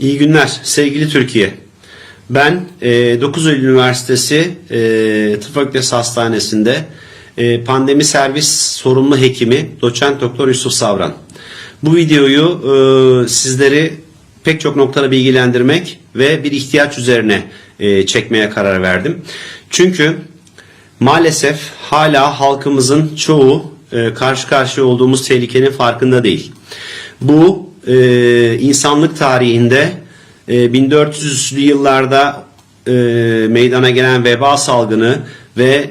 İyi günler sevgili Türkiye. Ben e, 9 Eylül Üniversitesi e, Tıp Fakültesi Hastanesi'nde e, pandemi servis sorumlu hekimi doçent doktor Yusuf Savran. Bu videoyu e, sizleri pek çok noktada bilgilendirmek ve bir ihtiyaç üzerine e, çekmeye karar verdim. Çünkü maalesef hala halkımızın çoğu e, karşı karşıya olduğumuz tehlikenin farkında değil. Bu e, insanlık tarihinde e, 1400'lü yıllarda e, meydana gelen veba salgını ve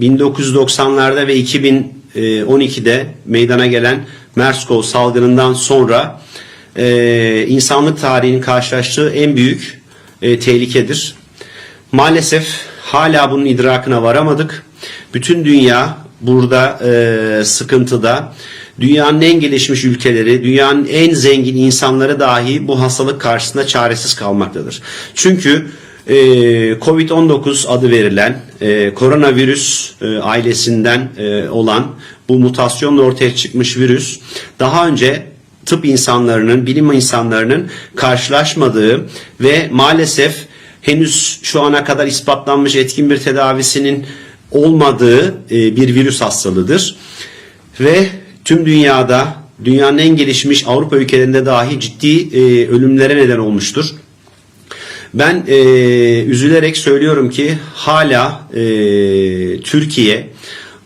1990'larda ve 2012'de meydana gelen MERS-CoV salgınından sonra e, insanlık tarihinin karşılaştığı en büyük e, tehlikedir. Maalesef hala bunun idrakına varamadık. Bütün dünya burada e, sıkıntıda. Dünyanın en gelişmiş ülkeleri, dünyanın en zengin insanları dahi bu hastalık karşısında çaresiz kalmaktadır. Çünkü e, Covid-19 adı verilen e, koronavirüs e, ailesinden e, olan bu mutasyonla ortaya çıkmış virüs daha önce tıp insanlarının, bilim insanlarının karşılaşmadığı ve maalesef henüz şu ana kadar ispatlanmış etkin bir tedavisinin olmadığı bir virüs hastalığıdır. Ve tüm dünyada, dünyanın en gelişmiş Avrupa ülkelerinde dahi ciddi e, ölümlere neden olmuştur. Ben e, üzülerek söylüyorum ki hala e, Türkiye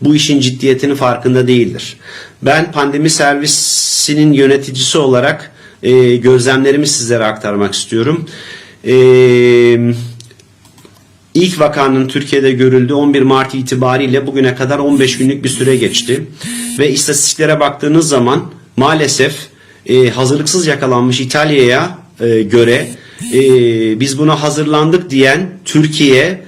bu işin ciddiyetinin farkında değildir. Ben pandemi servisinin yöneticisi olarak e, gözlemlerimi sizlere aktarmak istiyorum. E, ilk vakanın Türkiye'de görüldüğü 11 Mart itibariyle bugüne kadar 15 günlük bir süre geçti. Ve istatistiklere baktığınız zaman maalesef e, hazırlıksız yakalanmış İtalya'ya e, göre e, biz buna hazırlandık diyen Türkiye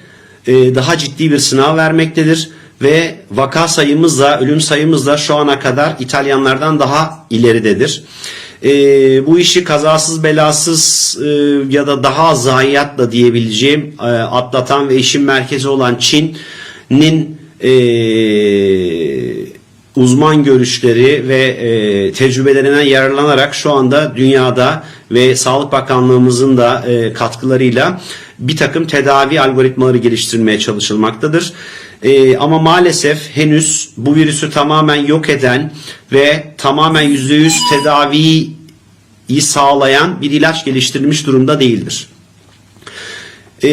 e, daha ciddi bir sınav vermektedir ve vaka sayımız da ölüm sayımız da şu ana kadar İtalyanlardan daha ileridedir. E, bu işi kazasız belasız e, ya da daha zayiatla diyebileceğim e, atlatan ve işin merkezi olan Çin'in e, uzman görüşleri ve e, tecrübelerinden yararlanarak şu anda dünyada ve Sağlık Bakanlığımızın da e, katkılarıyla bir takım tedavi algoritmaları geliştirilmeye çalışılmaktadır. E, ama maalesef henüz bu virüsü tamamen yok eden ve tamamen %100 tedaviyi sağlayan bir ilaç geliştirilmiş durumda değildir. E,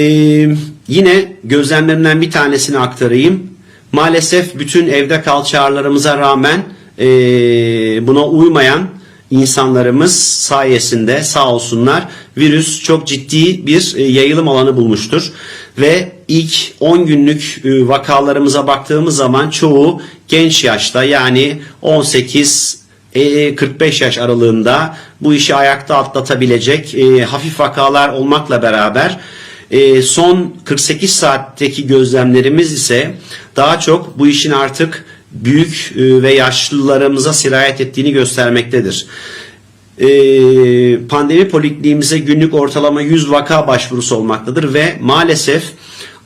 yine gözlemlerimden bir tanesini aktarayım. Maalesef bütün evde kal çağrılarımıza rağmen e, buna uymayan insanlarımız sayesinde sağ olsunlar virüs çok ciddi bir e, yayılım alanı bulmuştur. Ve ilk 10 günlük e, vakalarımıza baktığımız zaman çoğu genç yaşta yani 18 45 yaş aralığında bu işi ayakta atlatabilecek e, hafif vakalar olmakla beraber e, son 48 saatteki gözlemlerimiz ise daha çok bu işin artık büyük e, ve yaşlılarımıza sirayet ettiğini göstermektedir. E, pandemi polikliniğimize günlük ortalama 100 vaka başvurusu olmaktadır ve maalesef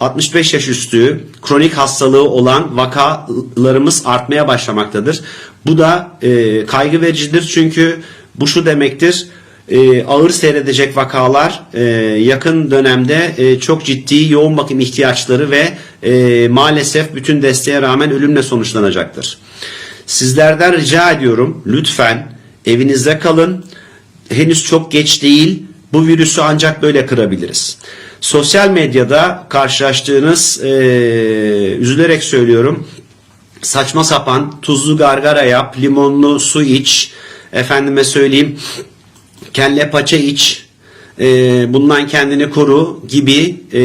65 yaş üstü kronik hastalığı olan vakalarımız artmaya başlamaktadır. Bu da e, kaygı vericidir çünkü bu şu demektir e, ağır seyredecek vakalar e, yakın dönemde e, çok ciddi yoğun bakım ihtiyaçları ve e, maalesef bütün desteğe rağmen ölümle sonuçlanacaktır. Sizlerden rica ediyorum lütfen evinizde kalın. Henüz çok geç değil. Bu virüsü ancak böyle kırabiliriz. Sosyal medyada karşılaştığınız e, üzülerek söylüyorum saçma sapan tuzlu gargara yap, limonlu su iç, efendime söyleyeyim kelle paça iç, e, bundan kendini koru gibi e,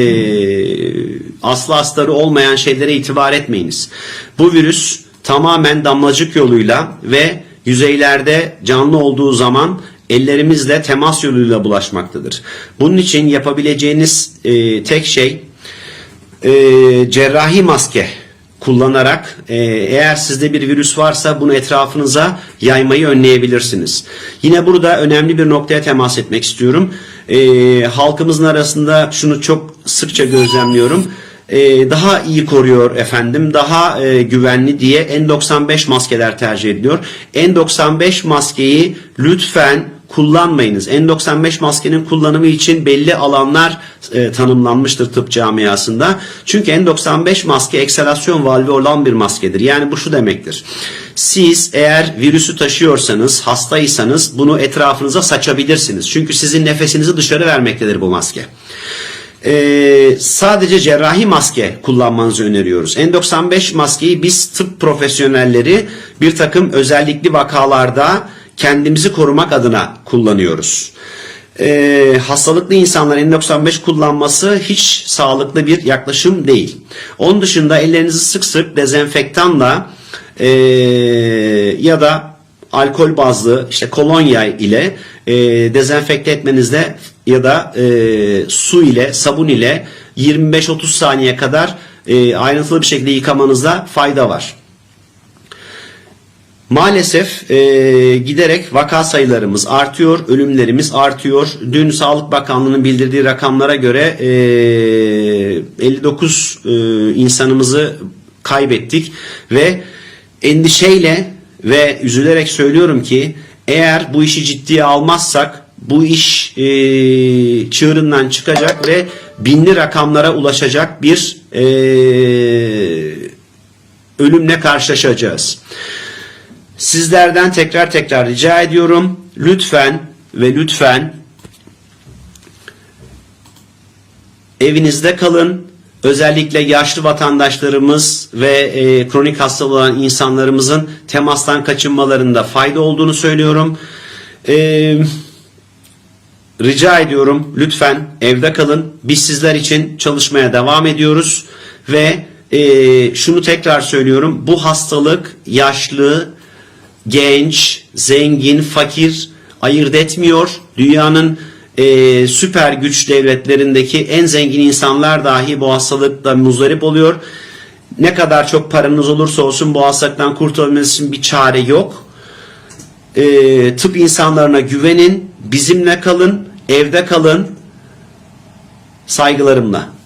aslı astarı olmayan şeylere itibar etmeyiniz. Bu virüs tamamen damlacık yoluyla ve yüzeylerde canlı olduğu zaman ellerimizle temas yoluyla bulaşmaktadır. Bunun için yapabileceğiniz e, tek şey e, cerrahi maske kullanarak e, eğer sizde bir virüs varsa bunu etrafınıza yaymayı önleyebilirsiniz. Yine burada önemli bir noktaya temas etmek istiyorum. E, halkımızın arasında şunu çok sıkça gözlemliyorum. E, daha iyi koruyor efendim, daha e, güvenli diye N95 maskeler tercih ediliyor. N95 maskeyi lütfen kullanmayınız. N95 maskenin kullanımı için belli alanlar e, tanımlanmıştır tıp camiasında. Çünkü N95 maske ekselasyon valvi olan bir maskedir. Yani bu şu demektir. Siz eğer virüsü taşıyorsanız, hastaysanız bunu etrafınıza saçabilirsiniz. Çünkü sizin nefesinizi dışarı vermektedir bu maske. Ee, sadece cerrahi maske kullanmanızı öneriyoruz. N95 maskeyi biz tıp profesyonelleri bir takım özellikli vakalarda kendimizi korumak adına kullanıyoruz. Ee, hastalıklı insanların N95 kullanması hiç sağlıklı bir yaklaşım değil. Onun dışında ellerinizi sık sık dezenfektanla ee, ya da alkol bazlı işte kolonya ile e, dezenfekte etmenizde ya da e, su ile sabun ile 25-30 saniye kadar e, ayrıntılı bir şekilde yıkamanızda fayda var. Maalesef e, giderek vaka sayılarımız artıyor, ölümlerimiz artıyor. Dün Sağlık Bakanlığı'nın bildirdiği rakamlara göre e, 59 e, insanımızı kaybettik ve endişeyle ve üzülerek söylüyorum ki eğer bu işi ciddiye almazsak bu iş e, çığırından çıkacak ve binli rakamlara ulaşacak bir e, ölümle karşılaşacağız. Sizlerden tekrar tekrar rica ediyorum. Lütfen ve lütfen evinizde kalın. Özellikle yaşlı vatandaşlarımız ve e, kronik hastalığı olan insanlarımızın temastan kaçınmalarında fayda olduğunu söylüyorum. E, rica ediyorum lütfen evde kalın. Biz sizler için çalışmaya devam ediyoruz ve e, şunu tekrar söylüyorum. Bu hastalık yaşlı, genç, zengin, fakir ayırt etmiyor. Dünyanın e, süper güç devletlerindeki en zengin insanlar dahi bu hastalıkla muzdarip oluyor. Ne kadar çok paranız olursa olsun bu hastalıktan kurtulmanız için bir çare yok. E, tıp insanlarına güvenin, bizimle kalın, evde kalın. Saygılarımla.